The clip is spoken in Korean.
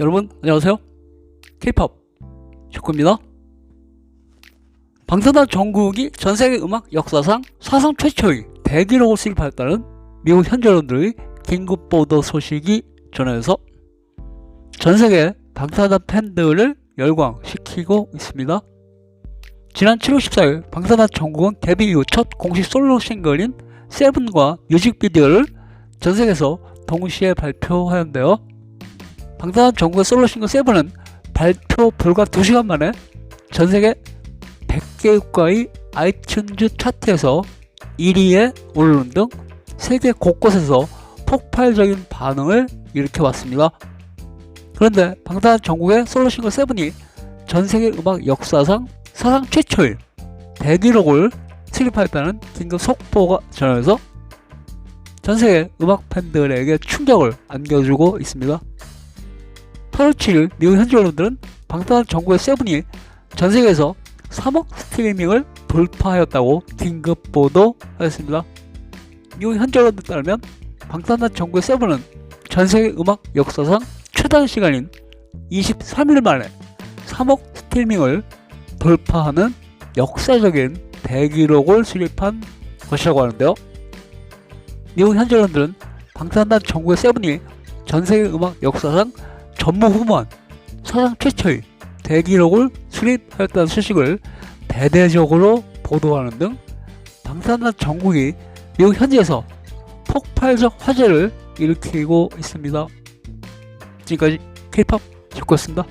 여러분 안녕하세요. K-pop 쇼크입니다. 방탄한 정국이 전 세계 음악 역사상 사상 최초의 대기록을 수립하였다는 미국 현지론들의 긴급 보도 소식이 전해져서 전 세계 방탄한 팬들을 열광시키고 있습니다. 지난 7월 14일 방탄한 정국은 데뷔 이후 첫 공식 솔로 싱글인 세븐과 뮤직비디오를 전 세계에서 동시에 발표하였는데요. 방탄한 정국의 솔로 싱글 세븐은 발표 불과 2시간 만에 전 세계 100개 국가의 아이튠즈 차트에서 1위에 오르는 등 세계 곳곳에서 폭발적인 반응을 일으켜 왔습니다. 그런데 방탄한 정국의 솔로 싱글 세븐이 전 세계 음악 역사상 사상 최초의 대기록을 수립하였다는 긴급 속보가 전해져서 전 세계 음악 팬들에게 충격을 안겨주고 있습니다. 8월 7일 미국 현지 언론들은 방탄한 정국의 세븐이 전 세계에서 3억 스트리밍을 돌파하였다고 긴급 보도하였습니다. 미국 현지 언론에 따르면 방탄한 정국의 세븐은 전 세계 음악 역사상 최단 시간인 23일 만에 3억 스트리밍을 돌파하는 역사적인 대기록을 수립한 것이라고 하는데요. 미국 현지 언론들은 방탄한 정국의 세븐이 전 세계 음악 역사상 전무후무한 사상 최초의 대기록을 수립하였다는 소식을 대대적으로 보도하는 등 방탄한 정국이 미국 현지에서 폭발적 화제를 일으키고 있습니다. 지금까지 K-pop 셨고였습니다